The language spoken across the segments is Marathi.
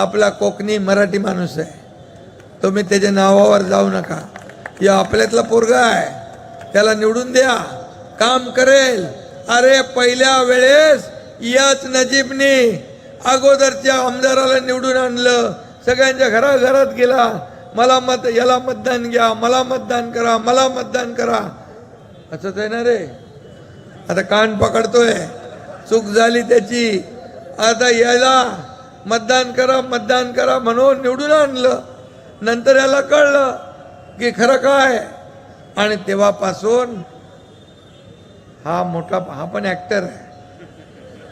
आपला कोकणी मराठी माणूस आहे. तुम्ही त्याच्या नावावर जाऊ नका. या आपल्यातला पोरगा आहे. त्याला निवडून द्या. काम करेल. अरे पहिल्या वेळेस याच नजीबने अगोदरच्या आमदाराला निवडून आणलं. सगळ्यांच्या घराघरात गेला. मला मत याला मतदान घ्या. मला मतदान करा. मला मतदान करा. असंच आहे ना रे? आता कान पकडतोय. चूक झाली त्याची. आता याला मतदान करा मतदान करा म्हणून निवडून आणलं. नंतर याला कळलं की खरं काय? आणि तेव्हापासून हा मोठा हा पण ॲक्टर आहे.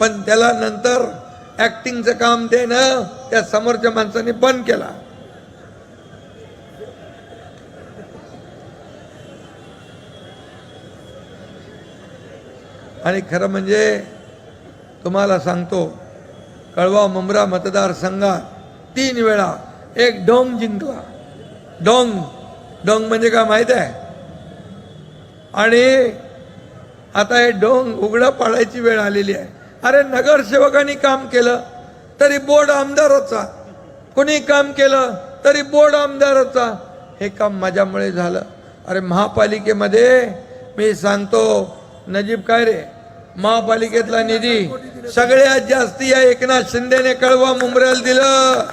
पण त्याला नंतर ॲक्टिंगचं काम देणं त्या समोरच्या माणसाने बंद केला. आणि खरं म्हणजे तुम्हाला सांगतो कळवा मुंब्रा मतदारसंघात तीन वेळा. एक डोंग जिंकला. डोंग. डोंग म्हणजे काय माहीत आहे? आणि आता हे डोंग उघडं पाडायची वेळ आलेली आहे. अरे नगरसेवकांनी काम केलं तरी बोर्ड आमदाराचा. कोणी काम केलं तरी बोर्ड आमदाराचा. हे काम माझ्यामुळे झालं. अरे महापालिकेमध्ये मी सांगतो नजीब काय रे? महापालिकेतला निधी सगळ्यात जास्ती या एकनाथ शिंदेने कळवा मुंबऱ्याला दिलं.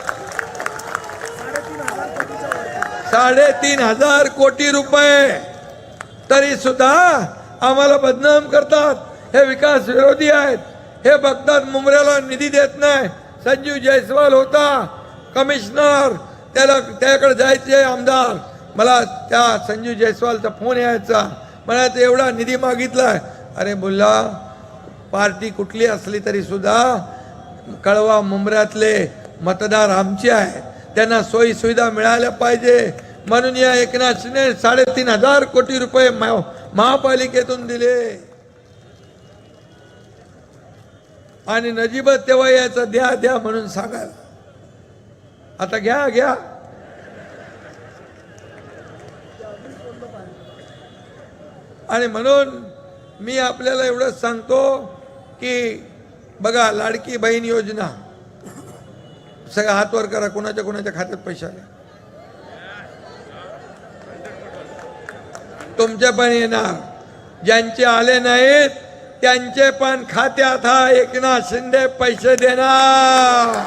साडेतीन हजार कोटी रुपये. तरी सुद्धा आम्हाला बदनाम करतात. हे विकास विरोधी आहेत. हे बघतात मुंबऱ्याला निधी देत नाही. संजीव जयस्वाल होता. कमिशनर. त्याला त्याकडे जायचे आमदार. मला त्या संजीव जयस्वालचा फोन यायचा. मला एवढा निधी मागितलाय. अरे बोलला पार्टी कुठली असली तरी सुद्धा कळवा मुंबऱ्यातले मतदार आमचे आहे त्यांना सोयी सुविधा मिळाल्या पाहिजे. म्हणून या एकनाथ शिंदे साडेतीन हजार कोटी रुपये महापालिकेतून दिले. आणि नजीबत तेव्हा याचं द्या द्या म्हणून सांगाल आता घ्या घ्या. आणि म्हणून मी आपल्याला एवढंच सांगतो की बघा लाडकी बहीण योजना. सगळं हातवर करा कोणाच्या कोणाच्या खात्यात पैसे आले? तुमचे पण येणार. ज्यांचे आले नाहीत त्यांचे पण खात्यात हा एकनाथ शिंदे पैसे देणार.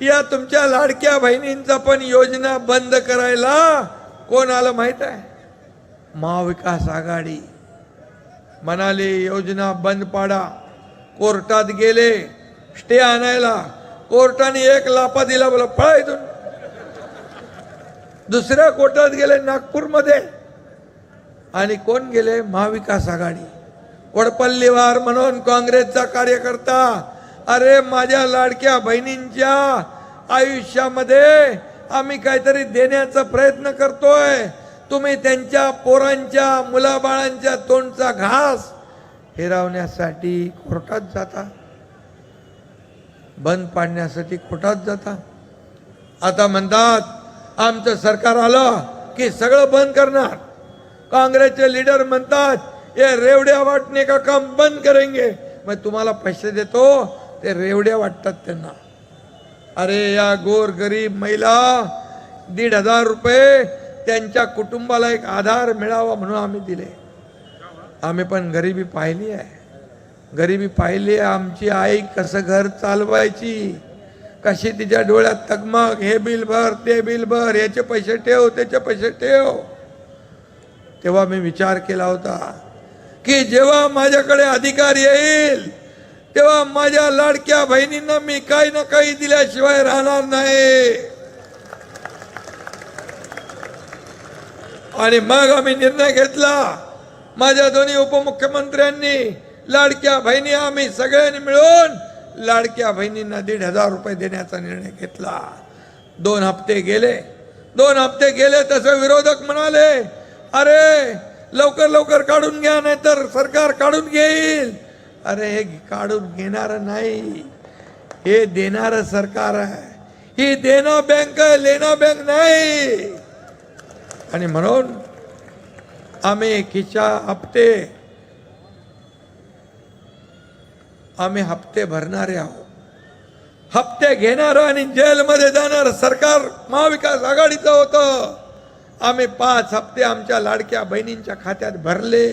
या तुमच्या लाडक्या बहिणींचा पण योजना बंद करायला कोण आलं माहीत आहे? महाविकास आघाडी. म्हणाले योजना बंद पाडा. कोर्टात गेले स्टे आणायला. कोर्टाने एक लापा दिला बोला पळा इथून. दुसऱ्या कोर्टात गेले नागपूरमध्ये. आणि कोण गेले? महाविकास आघाडी. वडपल्लीवार म्हणून काँग्रेसचा कार्यकर्ता. अरे माझ्या लाडक्या बहिणींच्या आयुष्यामध्ये आम्ही काहीतरी देण्याचा प्रयत्न करतोय. तुम्ही त्यांच्या पोरांच्या मुलाबाळांच्या तोंडचा घास हिरावण्यासाठी कोर्टात जाता. बंद पाडण्यासाठी कोर्टात जाता. आता म्हणतात आमचं सरकार आलं की सगळं बंद करणार. काँग्रेसचे लीडर म्हणतात हे रेवड्या वाटणे का काम बंद करेंगे? मग तुम्हाला पैसे देतो ते रेवड्या वाटतात त्यांना. अरे या गोर गरीब महिला दीड हजार रुपये त्यांच्या कुटुंबाला एक आधार मिळावा म्हणून आम्ही दिले. आम्ही पण गरिबी पाहिली आहे. गरिबी पाहिली आहे. आमची आई कसं घर चालवायची? कशी तिच्या डोळ्यात तगमग? हे बिल भर ते बिल भर याचे पैसे ठेव त्याचे पैसे ठेव. तेव्हा मी विचार केला होता की जेव्हा माझ्याकडे अधिकार येईल तेव्हा माझ्या लाडक्या बहिणींना मी काही ना काही दिल्याशिवाय राहणार नाही. आणि मग आम्ही निर्णय घेतला. माझ्या दोन्ही उपमुख्यमंत्र्यांनी लाडक्या बहिणी आम्ही सगळ्यांनी मिळून लाडक्या बहिणींना दीड हजार रुपये देण्याचा निर्णय घेतला. दोन हप्ते गेले. दोन हप्ते गेले तसे विरोधक म्हणाले अरे लवकर लवकर काढून घ्या नाहीतर सरकार काढून घेईल. अरे हे काढून घेणार नाही. हे देणार सरकार आहे. ही देना बँक लेना बँक नाही. आणि म्हणून आम्ही खिचा हप्ते आम्ही हप्ते भरणारे आहोत. हप्ते घेणार आणि जेलमध्ये जाणार सरकार महाविकास आघाडीचं होतं. आम्ही पाच हप्ते आमच्या लाडक्या बहिणींच्या खात्यात भरले.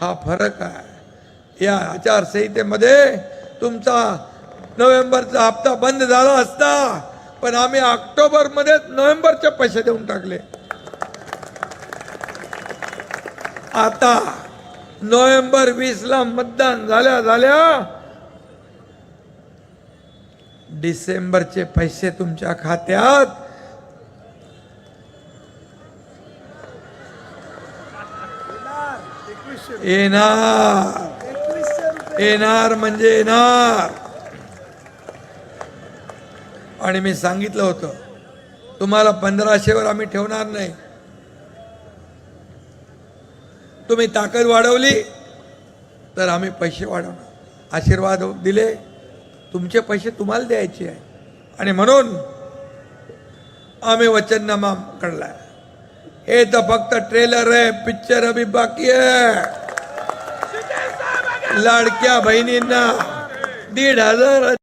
हा फरक आहे. या आचारसंहितेमध्ये तुमचा नोव्हेंबरचा हप्ता बंद झाला असता पण आम्ही ऑक्टोबरमध्येच नोव्हेंबरचे पैसे देऊन टाकले. आता नोव्हेंबर वीस ला मतदान झाल्या झाल्या डिसेंबरचे पैसे तुमच्या खात्यात. येणार. येणार म्हणजे येणार. आणि मी सांगितलं होतं तुम्हाला पंधराशेवर आम्ही ठेवणार नाही. तुम्ही ताकद वाढवली तर आम्ही पैसे वाढवणार. आशीर्वाद दिले तुमचे पैसे तुम्हाला द्यायचे आहे. आणि म्हणून आम्ही वचननामा कडला हे तर फक्त ट्रेलर आहे पिक्चर अभी बाकी आहे. लाडक्या बहिणींना दीड हजार